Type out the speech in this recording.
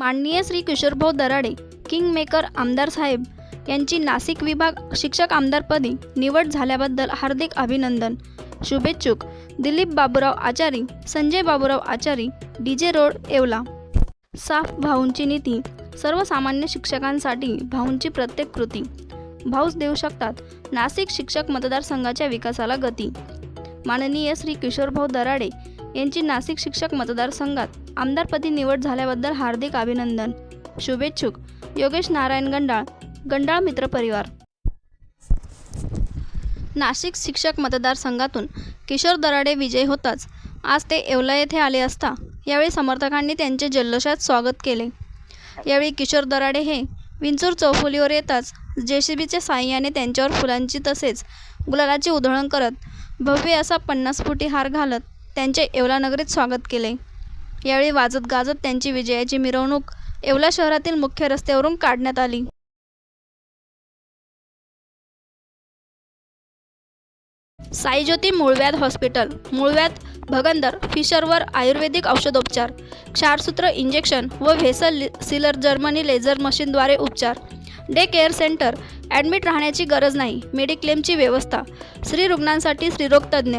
माननीय Shri Kishorbhau Darade king maker आमदार साहेब यांची नाशिक विभाग शिक्षक आमदारपदी निवड झाल्याबद्दल हार्दिक अभिनंदन. शुभेच्छुक. दिलीप बाबूराव आचारी संजय बाबूराव आचारी डी जे रोड येवला. साफ भाऊंची नीती सर्वसामान्य शिक्षकांसाठी भाऊंची प्रत्येक कृती. भाऊच देऊ शकतात नाशिक शिक्षक मतदारसंघाच्या विकासाला गती. माननीय श्री किशोरभाऊ दराडे यांची नाशिक शिक्षक मतदारसंघात आमदारपदी निवड झाल्याबद्दल हार्दिक अभिनंदन. शुभेच्छुक. योगेश नारायण गंडाळ गंडाळ मित्र परिवार. नाशिक शिक्षक मतदारसंघातून किशोर दराडे विजय होताच. आज ते येवला येथे आले असता यावेळी समर्थकांनी त्यांचे जल्लोषात स्वागत केले. यावेळी किशोर दराडे हे विंचूर चौफुलीवर येताच जे सी बीच्या साह्याने त्यांच्यावर फुलांची तसेच गुलालाची उधळण करत भव्य असा पन्नास फुटी हार घालत त्यांचे येवला नगरीत स्वागत केले. यावेळी वाजत गाजत त्यांची विजयाची मिरवणूक येवला शहरातील मुख्य रस्त्यावरून काढण्यात आली. साईज्योती मूळव्याध हॉस्पिटल मूळव्याध भगंदर फिशरवर आयुर्वेदिक औषधोपचार क्षारसूत्र इंजेक्शन व व्हेसल सिलर जर्मनी लेझर मशीनद्वारे उपचार. डे केअर सेंटर ॲडमिट राहण्याची गरज नाही मेडिक्लेमची व्यवस्था स्त्री रुग्णांसाठी स्त्रीरोगतज्ञ